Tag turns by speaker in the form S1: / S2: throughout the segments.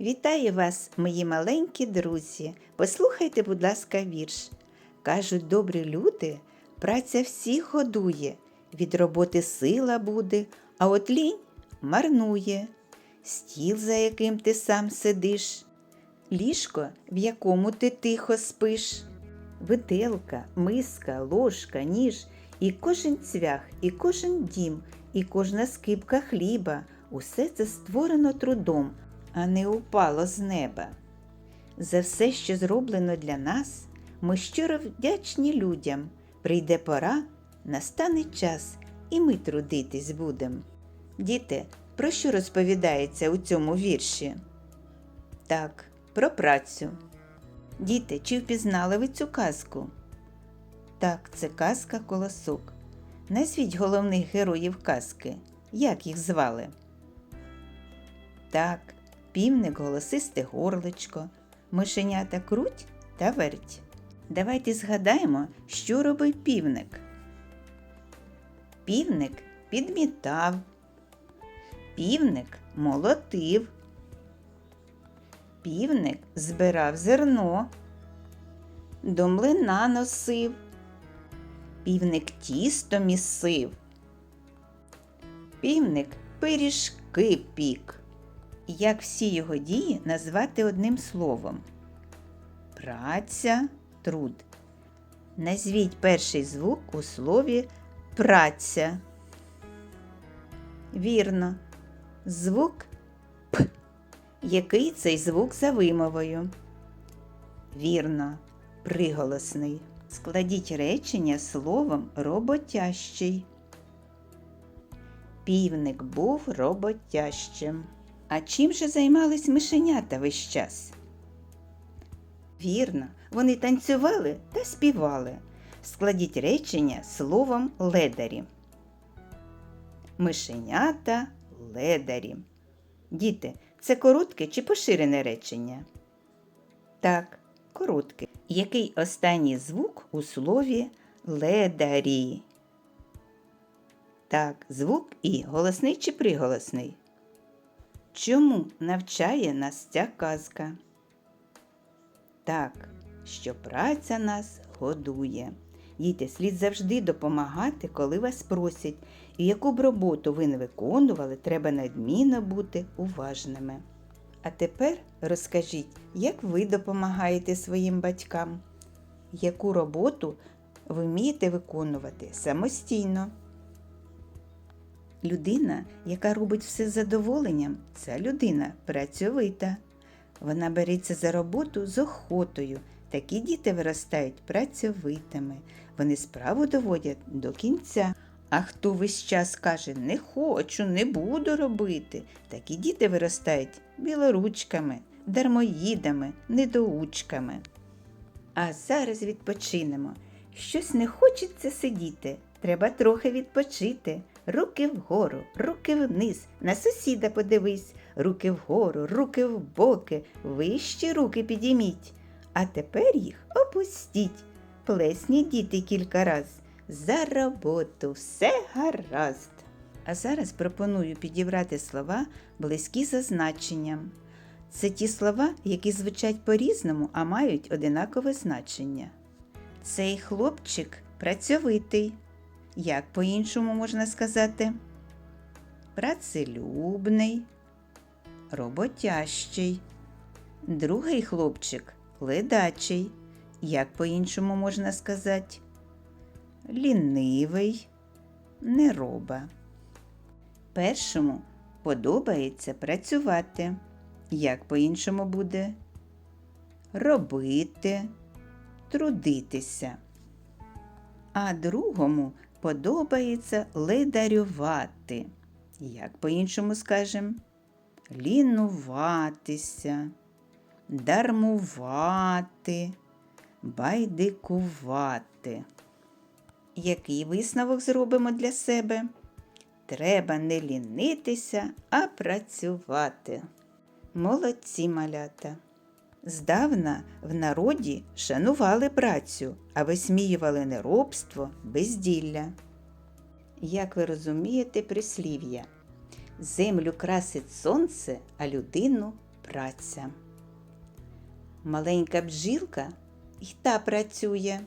S1: Вітаю вас, мої маленькі друзі. Послухайте, будь ласка, вірш. Кажуть, добрі люди, праця всіх годує, від роботи сила буде, а от лінь марнує. Стіл, за яким ти сам сидиш, ліжко, в якому ти тихо спиш, виделка, миска, ложка, ніж, і кожен цвях, і кожен дім, і кожна скипка хліба усе це створено трудом, а не упало з неба. За все, що зроблено для нас, ми щиро вдячні людям. Прийде пора, настане час, і ми трудитись будем. Діти, про що розповідається у цьому вірші? Так, про працю. Діти, чи впізнали ви цю казку? Так, це казка колосок. Назвіть головних героїв казки. Як їх звали? Так, півник голосисте горличко, мишенята круть та верть. Давайте згадаємо, що робив півник. Півник підмітав, півник молотив, півник збирав зерно, до млина носив, півник тісто місив, півник пиріжки пік. Як всі його дії назвати одним словом? Праця, труд. Назвіть перший звук у слові праця. Вірно. Звук П. Який цей звук за вимовою? Вірно. Приголосний. Складіть речення словом роботящий. Півник був роботящим. А чим же займались мишенята весь час? Вірно, вони танцювали та співали. Складіть речення словом ледарі. Мишенята ледарі. Діти, це коротке чи поширене речення? Так, коротке. Який останній звук у слові ледарі? Так, звук І голосний чи приголосний? Чому навчає нас ця казка? Так, що праця нас годує. Діти, слід завжди допомагати, коли вас просять, і яку б роботу ви не виконували, треба надмінно бути уважними. А тепер розкажіть, як ви допомагаєте своїм батькам? Яку роботу ви вмієте виконувати самостійно? Людина, яка робить все з задоволенням, ця людина працьовита. Вона береться за роботу з охотою. Такі діти виростають працьовитими. Вони справу доводять до кінця. А хто весь час каже не хочу, не буду робити, такі діти виростають білоручками, дармоїдами, недоучками. А зараз відпочинемо. Щось не хочеться сидіти. Треба трохи відпочити. Руки вгору, руки вниз, на сусіда подивись, руки вгору, руки в боки, вищі руки підійміть. А тепер їх опустіть. Плесніть діти кілька раз. За роботу все гаразд. А зараз пропоную підібрати слова, близькі за значенням. Це ті слова, які звучать по-різному, а мають одинакове значення. Цей хлопчик працьовитий. Як по-іншому можна сказати? Працелюбний, роботящий. Другий хлопчик ледачий. Як по-іншому можна сказати? Лінивий, нероба. Першому подобається працювати. Як по-іншому буде? Робити, трудитися. А другому подобається ледарювати. Як по-іншому скажем? Лінуватися, дармувати, байдикувати. Який висновок зробимо для себе? Треба не лінитися, а працювати. Молодці малята. Здавна в народі шанували працю, а висміювали неробство, безділля. Як ви розумієте прислів'я, землю красить сонце, а людину праця. Маленька бджілка і та працює.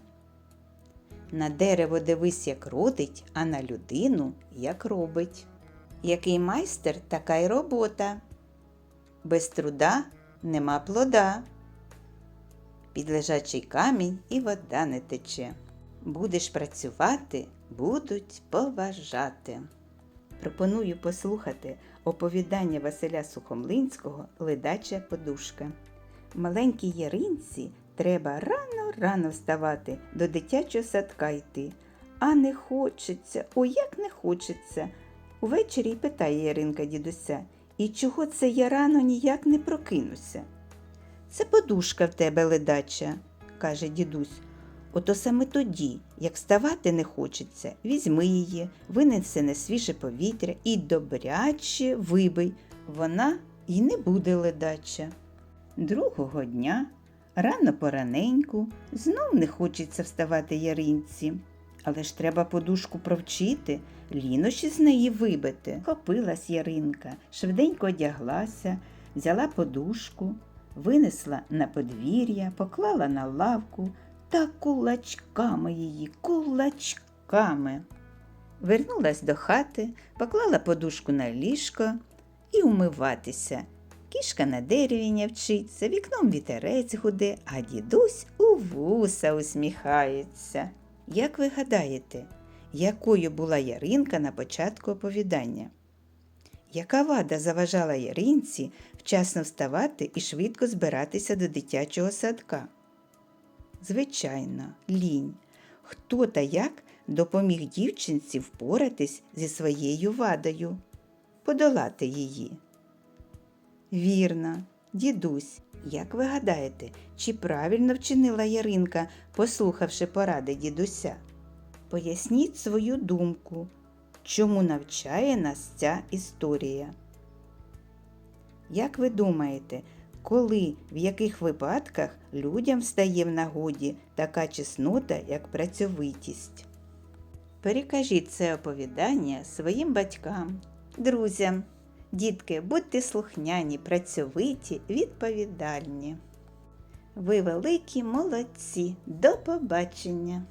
S1: На дерево дивись, як родить, а на людину як робить. Який майстер, така й робота. Без труда нема плода. Під лежачий камінь і вода не тече. Будеш працювати, будуть поважати. Пропоную послухати оповідання Василя Сухомлинського Ледача подушка. Маленькій яринці треба рано-рано вставати, до дитячого садка йти. А не хочеться, о, як не хочеться. Увечері питає Яринка дідуся, і чого це я рано ніяк не прокинуся? Це подушка в тебе ледача, каже дідусь. Ото саме тоді, як вставати не хочеться, візьми її, винеси на свіже повітря і добряче вибий, вона й не буде ледача. Другого дня, рано пораненьку, знов не хочеться вставати яринці. Але ж треба подушку провчити, лінощі з неї вибити. Хопилась яринка, швиденько одяглася, взяла подушку, винесла на подвір'я, поклала на лавку та кулачками її, кулачками. Вернулась до хати, поклала подушку на ліжко і умиватися. Кішка на дереві нявчиться, вікном вітерець гуде, а дідусь у вуса усміхається. Як ви гадаєте, якою була яринка на початку оповідання? Яка вада заважала яринці вчасно вставати і швидко збиратися до дитячого садка? Звичайно, лінь. Хто та як допоміг дівчинці впоратись зі своєю вадою, подолати її? Вірно, дідусь. Як ви гадаєте, чи правильно вчинила Яринка, послухавши поради дідуся? Поясніть свою думку, чому навчає нас ця історія. Як ви думаєте, коли, в яких випадках людям стає в нагоді така чеснота, як працьовитість? Перекажіть це оповідання своїм батькам, друзям. Дітки, будьте слухняні, працьовиті, відповідальні. Ви великі молодці. До побачення!